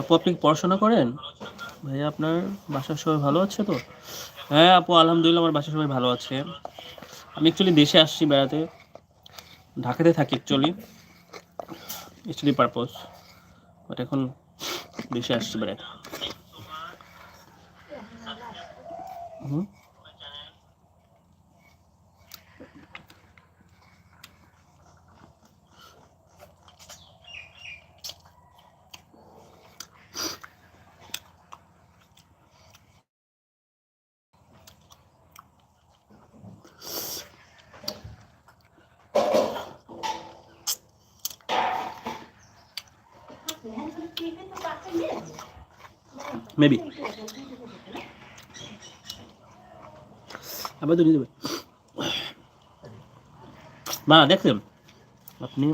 আপু আপনি পড়াশোনা করেন? ভাইয়া আপনার বাসার সবাই ভালো আছে তো? হ্যাঁ আপু, আলহামদুলিল্লাহ আমার বাসার সবাই ভালো আছে। আমি অ্যাকচুয়ালি দেশে আসছি বেড়াতে। ঢাকাতে থাকি অ্যাকচুয়ালি স্টাডি পারপোজ বাট এখন দেশে আসছি বেড়াতে। হুম? মেবি আবার তো নিয়ে দেবে। মা, দেখছেন? আপনি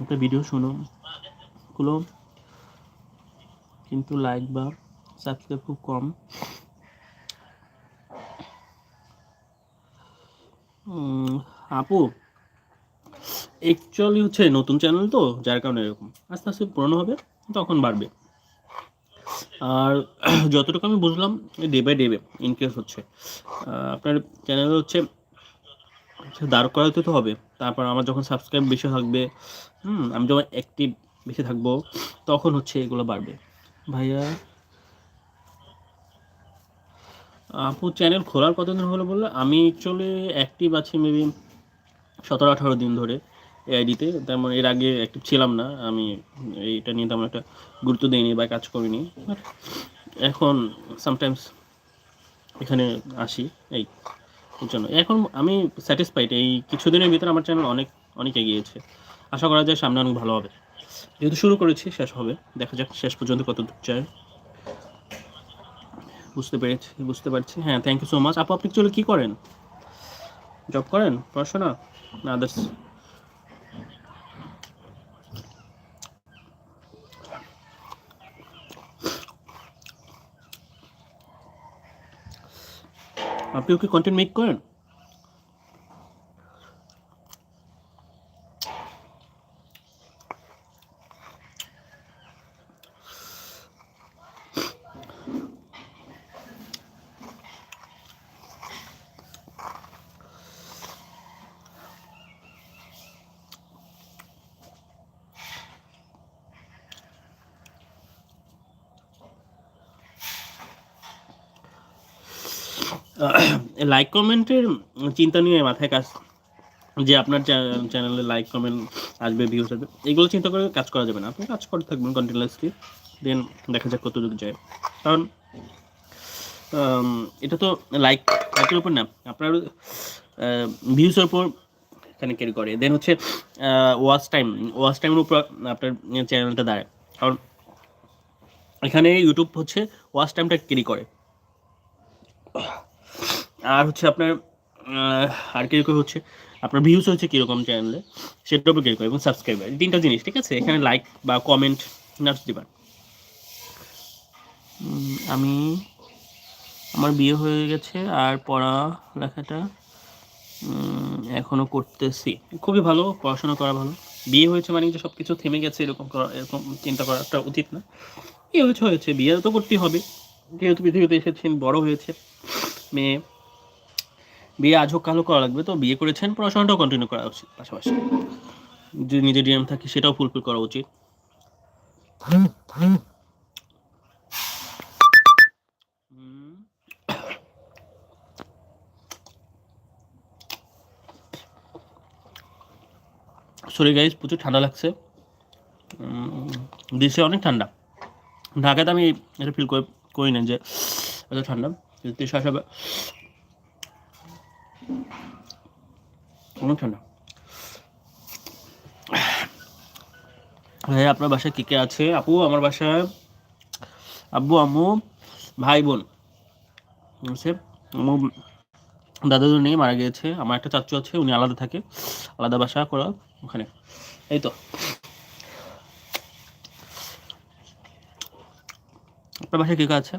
একটা ভিডিও শুনুন। গুলো কিন্তু লাইক বা সাবস্ক্রাইব খুব কম। আপু অ্যাকচুয়ালি হচ্ছে নতুন চ্যানেল তো, যার কারণে এরকম। আস্তে আস্তে পুরনো হবে, তখন বাড়বে। আর যতটুকু আমি বুঝলাম ডে বাই ডে ইনক্রিজ হচ্ছে। আপনার চ্যানেল হচ্ছে দাঁড় করাতে তো হবে। তারপর আমার যখন সাবস্ক্রাইব বেশি থাকবে, হুম, আমি যখন অ্যাক্টিভ বেশি থাকব, তখন হচ্ছে এগুলো বাড়বে। ভাইয়া, আপু চ্যানেল খোলার কতদিন হলো বললে? আমি অ্যাকচুয়ালি অ্যাক্টিভ আছি মেবি সতেরো আঠারো দিন ধরে। এই আইডিতে তেমন এর আগে অ্যাক্টিভ ছিলাম না, আমি এইটা নিয়ে তেমন একটা গুরুত্ব দিইনি বা কাজ করিনি এখন সামটাইমস এখানে আসি, এই জন্য। এখন আমি স্যাটিসফাইড এই কিছুদিনের ভিতরে আমার চ্যানেল অনেক অনেক এগিয়েছে। আশা করা যায় সামনে অনেক ভালো হবে। যেহেতু শুরু করেছি, শেষ হবে। দেখা যাক শেষ পর্যন্ত কত দূর যায়। বুঝতে পেরেছি, বুঝতে পারছি। হ্যাঁ থ্যাংক ইউ সো মাচ আপু, আপনি চলে কী করেন? জব করেন? পড়াশোনা? না আদার্স আপনিও কি কন্টেন্ট মেক করেন? লাইক কমেন্টের চিন্তা নিয়ে মাথায় কাজ যে আপনার চ্যানেলে লাইক কমেন্ট আসবে ভিউজ আসবে, এগুলো চিন্তা করে কাজ করা যাবে না। আপনি কাজ করতে থাকবেন কন্টিনিউয়াসলি দেন দেখা যাক কতটুকু যায়। কারণ এটা তো লাইক লাইকের উপর না, আপনার ভিউসের উপর ক্যারি করে। দেন হচ্ছে ওয়াচ টাইম ওয়াচ টাইমের উপর আপনার চ্যানেলটা দাঁড়ায়। কারণ, এখানে ইউটিউব হচ্ছে ওয়াচ টাইমটা ক্যারি করে। আর হচ্ছে আপনার আর কীরকম হচ্ছে আপনার ভিউস হচ্ছে কীরকম চ্যানেলে সেটার উপর কীরকম এবং সাবস্ক্রাইবার তিনটা জিনিস ঠিক আছে? এখানে লাইক বা কমেন্ট নাচ দিবার আমি আমার বিয়ে হয়ে গেছে আর পড়ালেখাটা উম, এখনও করতেছি। খুবই ভালো পড়াশোনা করা ভালো। বিয়ে হয়েছে মানে যে সব কিছু থেমে গেছে এরকম করা এরকম চিন্তা করাটা উচিত না। বিয়ে হয়েছে হয়েছে। বিয়ে তো করতেই হবে। যেহেতু পৃথিবীতে এসেছেন বড় হয়েছে মেয়ে। বিয়ে আজ হোক, কালো করা লাগবে। তো বিয়ে করেছেন, পড়াশোনাটাও কন্টিনিউ করা উচিত পাশাপাশি। যদি নিজের ডিএম থাকে, সেটাও ফুলফিল করা উচিত। সরি গাইজ প্রচুর ঠান্ডা লাগছে। দেশে অনেক ঠান্ডা। ঢাকাতে আমি এটা ফিল করি না যে এত ঠান্ডা। দেশে আসা অনেক ঠান্ডা আপনার বাসায় কে কে আছে? আপু, আমার বাসায় আব্বু, আম্মু, ভাই, বোন। আছে। আম্মু, দাদা দাদু নেই মারা গিয়েছে। আমার একটা চাচু আছে, উনি আলাদা থাকে। আলাদা বাসা করা ওখানে। এই তো। আপনার বাসায় কে কে আছে?